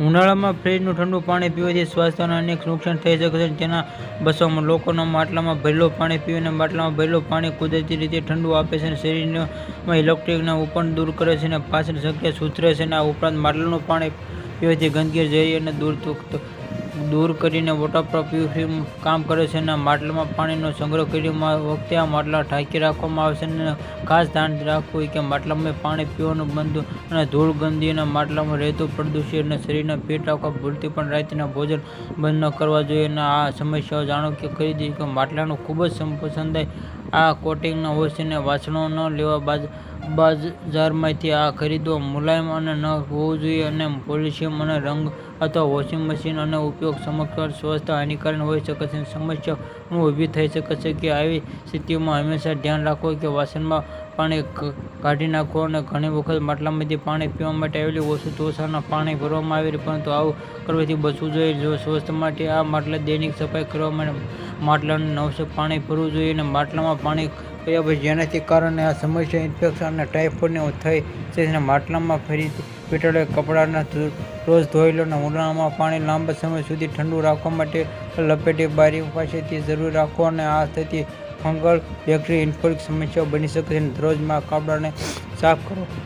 ઉનાળામાં ફ્રીજનું ઠંડુ પાણી પીવાથી સ્વાસ્થ્યને અનેક નુકસાન થઈ શકે છે. જેના બસોમાં લોકોના માટલામાં ભરેલું પાણી પીવીને માટલામાં ભરેલું પાણી કુદરતી રીતે ઠંડુ આપે છે અને શરીરમાં ઇલેક્ટ્રિકના ઉપણ દૂર કરે છે અને પાચન શક્ય સુધરે છે અને આ ઉપરાંત માટલાનું પાણી પીવાથી ગંદકી, ઝેરી અને દૂર દૂર કરીને વોટરપ્રૂફ પ્યુરિફાયર કામ કરે છે અને માટલામાં પાણીનો સંગ્રહ કરવા વખતે આ માટલા ઢાંકી રાખવામાં આવે છે અને ખાસ ધ્યાન રાખવું કે માટલામાં પાણી પીવાનું બંધ અને ધૂળ ગંદી અને માટલામાં રહેતું પ્રદૂષિત અને શરીરને ફિટ રાખવા ભૂલથી પણ રાત્રિના ભોજન બંધ ન કરવા જોઈએ. અને આ સમસ્યાઓ જાણો કે કરી દીધી કે માટલાનું ખૂબ જ પસંદાય આ કોટિંગના હોય વાસણો ન લેવા બાદ બજારમાંથી આ ખરીદો મુલાયમ અને ન હોવું જોઈએ અને પોલિશિયમ અને રંગ અથવા વોશિંગ મશીન અને ઉપયોગ સમગ્ર સ્વસ્થ, હાનિકારક હોઈ શકે છે. સમસ્યા ઊભી થઈ શકે છે કે આવી સ્થિતિમાં હંમેશા ધ્યાન રાખો કે વાસણમાં પાણી કાઢી નાખો અને ઘણી વખત માટલામાંથી પાણી પીવા માટે આવેલી ઓછું તોસાના પાણી ભરવામાં આવે પરંતુ આવું કરવાથી બચવું જોઈએ. જો સ્વસ્થ માટે આ માટલા દૈનિક સફાઈ કરવા માટે માટલાને નવસો પાણી ભરવું જોઈએ અને માટલામાં પાણી કર્યા પછી જેનાથી કારણે આ સમસ્યા ઇન્ફેક્શન અને ટાઇફોઇડને થઈ છે અને માટલામાં ફરીથી પેટ્રોલ કપડાના રોજ ધોઈ લો અને ઉનાળામાં પાણી લાંબા સમય સુધી ઠંડુ રાખવા માટે લપેટી બારી પાસેથી જરૂર રાખો અને આ થતી ફંગલ બેક્ટેરિયા ઇન્ફેક્શન સમસ્યાઓ બની શકે છે. દરરોજમાં કપડાને સાફ કરો.